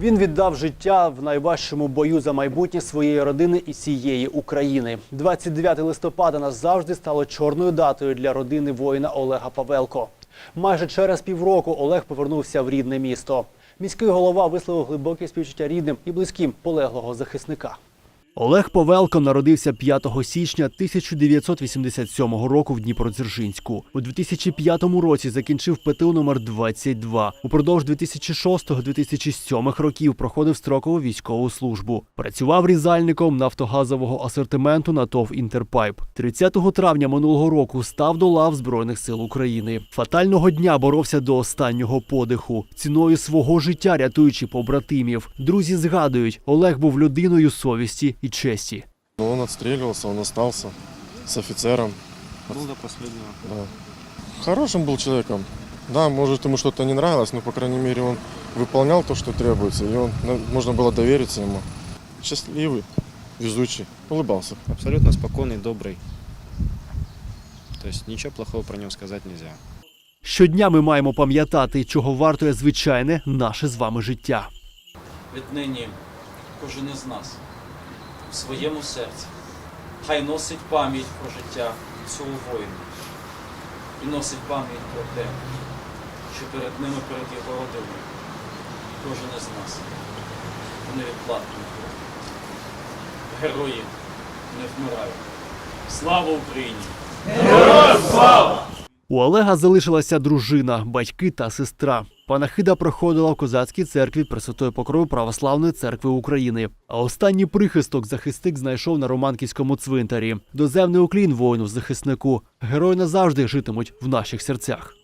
Він віддав життя в найважчому бою за майбутнє своєї родини і всієї України. 29 листопада назавжди стало чорною датою для родини воїна Олега Павелко. Майже через півроку Олег повернувся в рідне місто. Міський голова висловив глибоке співчуття рідним і близьким полеглого захисника. Олег Павелко народився 5 січня 1987 року в Дніпродзержинську. У 2005 році закінчив ПТУ номер 22. Упродовж 2006-2007 років проходив строкову військову службу. Працював різальником нафтогазового асортименту на ТОВ Інтерпайп. 30 травня минулого року став до лав Збройних сил України. Фатального дня боровся до останнього подиху, ціною свого життя рятуючи побратимів. Друзі згадують, Олег був людиною совісті і честі. Но Ну, он отстреливался, он остался с офицером. Был до последнего. Да. Хорошим был человеком. Да, может ему что-то не нравилось, но, по крайней мере, он выполнял то, что требуется, и он, на- можно было довериться ему. Счастливый, везучий, улыбался. Абсолютно спокойный, добрый. То есть ничего плохого про него сказать нельзя. Щодня ми маємо пам'ятати, чого вартує звичайне наше з вами життя. Віднині кожен із нас у своєму серці хай носить пам'ять про життя цього воїна і носить пам'ять про те, що перед ними, перед його родиною, кожен із нас крові. Герої не вмирають. Слава Україні! У Олега залишилася дружина, батьки та сестра. Панахида проходила в козацькій церкві Пресвятої Покрови Православної церкви України. А останній прихисток захисник знайшов на Романківському цвинтарі. Доземний уклін воїну захиснику. Герої назавжди житимуть в наших серцях.